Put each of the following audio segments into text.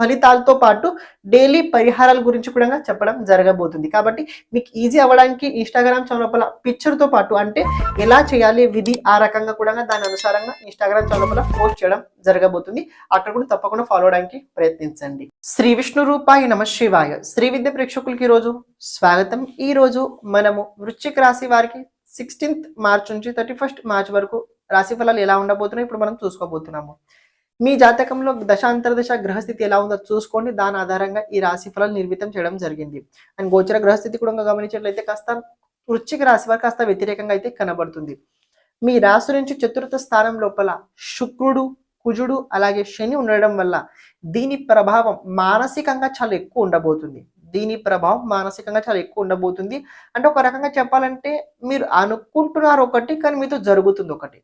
ఫలితాలతో పాటు డైలీ పరిహారాల గురించి కూడా చెప్పడం జరగబోతుంది. కాబట్టి మీకు ఈజీ అవ్వడానికి ఇన్స్టాగ్రామ్ చౌలపల పిక్చర్తో పాటు అంటే ఎలా చేయాలి విధి ఆ రకంగా కూడా దాని అనుసారంగా ఇన్స్టాగ్రామ్ చౌలపల పోస్ట్ చేయడం జరగబోతుంది. అక్కడ కూడా తప్పకుండా ఫాలో అవడానికి ప్రయత్నించండి. శ్రీ విష్ణు రూపాయ నమ శివాయ. శ్రీ విద్య ప్రేక్షకులకి ఈరోజు రోజు స్వాగతం. ఈ రోజు మనము వృశ్చిక రాశి వారికి సిక్స్టీన్త్ మార్చ్ నుంచి థర్టీ ఫస్ట్ మార్చ్ వరకు రాశి ఫలాలు ఎలా ఉండబోతున్నాయి ఇప్పుడు మనం చూసుకోబోతున్నాము. మీ జాతకంలో దశాంతరదశ గ్రహస్థితి ఎలా ఉందో చూసుకోండి. దాని ఆధారంగా ఈ రాశి ఫలాలు నిర్మితం చేయడం జరిగింది. అండ్ గోచర గ్రహస్థితి కూడా గమనించినట్లయితే కాస్త వృశ్చిక రాశి వారు కాస్త వ్యతిరేకంగా అయితే కనబడుతుంది. మీ రాశి నుంచి చతుర్థ స్థానం లోపల శుక్రుడు కుజుడు అలాగే శని ఉండడం వల్ల దీని ప్రభావం మానసికంగా చాలా ఎక్కువ ఉండబోతుంది. దీని ప్రభావం మానసికంగా చాలా ఎక్కువ ఉండబోతుంది. అంటే ఒక రకంగా చెప్పాలంటే మీరు అనుకుంటున్నారు ఒకటి కానీ మీతో జరుగుతుంది ఒకటి.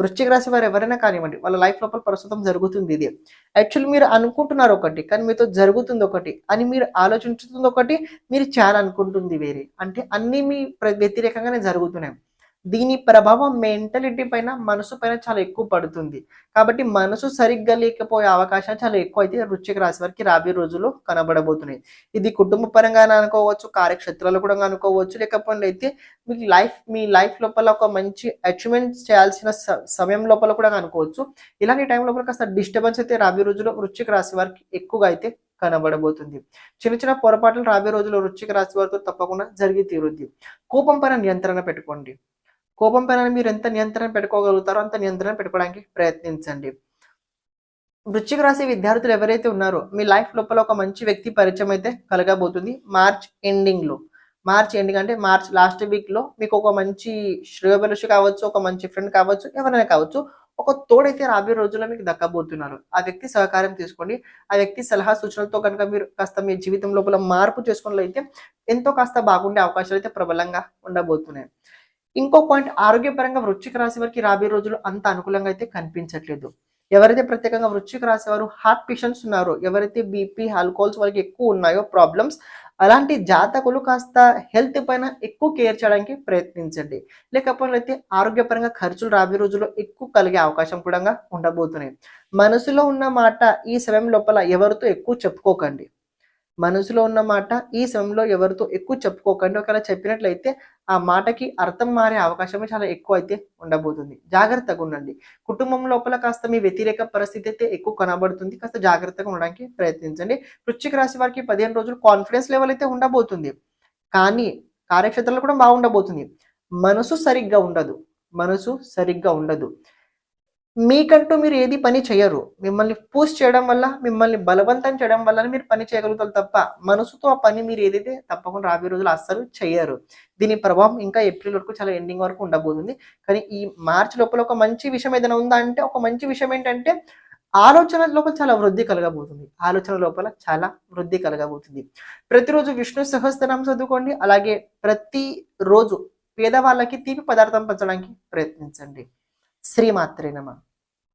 వృశ్చిక రాశి వారు ఎవరైనా కానివ్వండి వాళ్ళ లైఫ్ లోపల ప్రస్తుతం జరుగుతుంది ఇది. యాక్చువల్ మీరు అనుకుంటున్నారు ఒకటి కానీ మీతో జరుగుతుంది ఒకటి అని మీరు ఆలోచించుతుంది ఒకటి మీరు చాలా అనుకుంటుంది వేరే. అంటే అన్ని మీ వ్యతిరేకంగానే జరుగుతున్నాయి. దీని ప్రభావం మెంటాలిటీ పైన మనసు పైన చాలా ఎక్కువ పడుతుంది. కాబట్టి మనసు సరిగ్గా లేకపోయే అవకాశాలు చాలా ఎక్కువ అయితే వృశ్చిక రాశి వారికి రాబోయే రోజుల్లో కనబడబోతున్నాయి. ఇది కుటుంబ పరంగా అనుకోవచ్చు కార్యక్షేత్రాలు కూడా అనుకోవచ్చు. లేకపోతే అయితే మీ లైఫ్ మీ లైఫ్ లోపల ఒక మంచి అచీవ్మెంట్ చేయాల్సిన స- సమయం లోపల కూడా అనుకోవచ్చు. ఇలాంటి టైం లోపల కాస్త డిస్టర్బెన్స్ అయితే రాబోయే రోజుల్లో వృశ్చిక రాశి వారికి ఎక్కువగా అయితే కనబడబోతుంది. చిన్న చిన్న పొరపాట్లు రాబోయే రోజుల్లో వృశ్చిక రాశి వారితో తప్పకుండా జరిగి తీరుద్ది. కోపం పైన నియంత్రణ పెట్టుకోండి. కోపం పైన మీరు ఎంత నియంత్రణ పెట్టుకోగలుగుతారో అంత నియంత్రణ పెట్టుకోవడానికి ప్రయత్నించండి. వృశ్చిక రాశి విద్యార్థులు ఎవరైతే ఉన్నారో మీ లైఫ్ లోపల ఒక మంచి వ్యక్తి పరిచయం అయితే కలగబోతుంది. మార్చ్ ఎండింగ్లో మార్చ్ ఎండింగ్ అంటే మార్చ్ లాస్ట్ వీక్లో మీకు ఒక మంచి శ్రేయోభిలాషి కావచ్చు ఒక మంచి ఫ్రెండ్ కావచ్చు ఎవరైనా కావచ్చు ఒక తోడైతే రాబోయే రోజుల్లో మీకు దక్కబోతున్నారు. ఆ వ్యక్తి సహకారం తీసుకోండి. ఆ వ్యక్తి సలహా సూచనలతో కనుక మీరు కాస్త మీ జీవితం లోపల మార్పు చేసుకున్నట్లయితే ఎంతో కాస్త బాగుండే అవకాశాలు అయితే ప్రబలంగా ఉండబోతున్నాయి. ఇంకో పాయింట్ ఆరోగ్యపరంగా వృశ్చిక రాశి వారికి రాబోయే రోజులు అంత అనుకూలంగా అయితే కనిపించట్లేదు. ఎవరైతే ప్రత్యేకంగా వృశ్చిక రాశి వారు హార్ట్ పేషెంట్స్ ఉన్నారో ఎవరైతే బీపీ ఆల్కహాల్స్ వారికి ఎక్కువ ఉన్నాయో ప్రాబ్లమ్స్ అలాంటి జాతకులు కాస్త హెల్త్ పైన ఎక్కువ కేర్ చేయడానికి ప్రయత్నించండి. లేకపోతే ఆరోగ్యపరంగా ఖర్చులు రాబోయే రోజుల్లో ఎక్కువ కలిగే అవకాశం కూడా ఉండబోతున్నాయి. మనసులో ఉన్న మాట ఈ సమయం లోపల ఎవరితో ఎక్కువ చెప్పుకోకండి. మనసులో ఉన్న మాట ఈ సమయంలో ఎవరితో ఎక్కువ చెప్పుకోకండి. ఒకవేళ చెప్పినట్లయితే ఆ మాటకి అర్థం మారే అవకాశమే చాలా ఎక్కువ అయితే ఉండబోతుంది. జాగ్రత్తగా ఉండండి. కుటుంబం లోపల కాస్త మీ వ్యతిరేక పరిస్థితి అయితే ఎక్కువ కనబడుతుంది. కాస్త జాగ్రత్తగా ఉండడానికి ప్రయత్నించండి. వృశ్చిక రాశి వారికి పదిహేను రోజులు కాన్ఫిడెన్స్ లెవెల్ అయితే ఉండబోతుంది. కానీ కార్యక్షేత్రంలో కూడా బాగుండబోతుంది. మనసు సరిగ్గా ఉండదు. మనసు సరిగ్గా ఉండదు. మీకంటూ మీరు ఏది పని చేయరు. మిమ్మల్ని పూస్ చేయడం వల్ల మిమ్మల్ని బలవంతం చేయడం వల్ల మీరు పని చేయగలుగుతారు తప్ప మనసుతో ఆ పని మీరు ఏదైతే తప్పకుండా రాబోయే రోజులు అస్సలు చేయరు. దీని ప్రభావం ఇంకా ఏప్రిల్ వరకు చాలా ఎండింగ్ వరకు ఉండబోతుంది. కానీ ఈ మార్చ్ లోపల ఒక మంచి విషయం ఏదైనా ఉందా అంటే ఒక మంచి విషయం ఏంటంటే ఆలోచన లోపల చాలా వృద్ధి కలగబోతుంది. ఆలోచన లోపల చాలా వృద్ధి కలగబోతుంది. ప్రతిరోజు విష్ణు సహస్రనామం చదువుకోండి. అలాగే ప్రతి రోజు పేదవాళ్ళకి తీపి పదార్థం పంచడానికి ప్రయత్నించండి. శ్రీమాత్రే నమ.